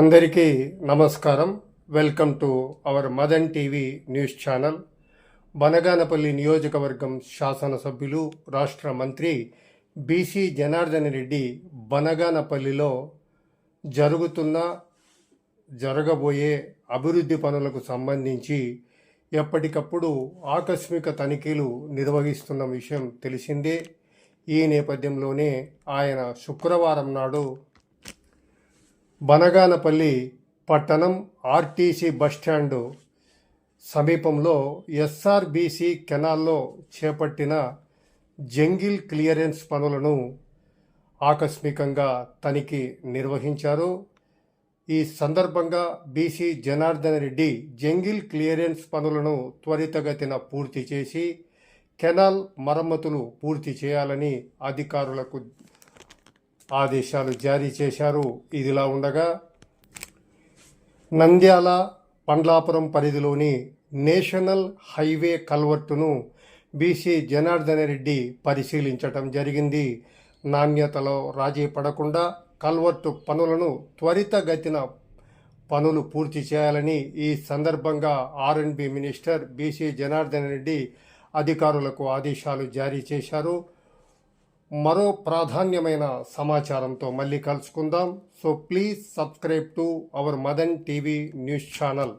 అందరికీ నమస్కారం. Welcome to our Madan TV news channel. Banaganapalli నియోజకవర్గం శాసనసభ్యులు రాష్ట్ర మంత్రి బీసీ జనార్దన్ రెడ్డి బనగానపల్లిలో జరుగుతున్న జరగబోయే అభివృద్ధి పనులకు సంబంధించి ఎప్పటికప్పుడు ఆకస్మిక తనిఖీలు నిర్వహిస్తున్న విషయం తెలిసిందే. ఈ నేపథ్యంలోనే ఆయన శుక్రవారం నాడు బనగానపల్లి పట్టణం ఆర్టీసీ బస్టాండు సమీపంలో ఎస్ఆర్బీసీ కెనాల్లో చేపట్టిన జంగిల్ క్లియరెన్స్ పనులను ఆకస్మికంగా తనిఖీ నిర్వహించారు. ఈ సందర్భంగా BC Janardhan Reddy jungle clearance పనులను త్వరితగతిన పూర్తి చేసి కెనాల్ మరమ్మతులు పూర్తి చేయాలని అధికారులకు ఆదేశాలు జారీ చేశారు. ఇదిలా ఉండగా నంద్యాల పండ్లాపురం పరిధిలోని నేషనల్ హైవే కల్వర్టును బీసీ జనార్దన రెడ్డి పరిశీలించటం జరిగింది. నాణ్యతలో రాజీ పడకుండా కల్వర్టు పనులను త్వరితగతిన పనులు పూర్తి చేయాలని ఈ సందర్భంగా ఆర్ఎండ్బి మినిస్టర్ బీసీ జనార్దన్ రెడ్డి అధికారులకు ఆదేశాలు జారీ చేశారు. మరో ప్రాధాన్యమైన సమాచారంతో మళ్ళీ కలుసుకుందాం. So please subscribe to our Madan TV news channel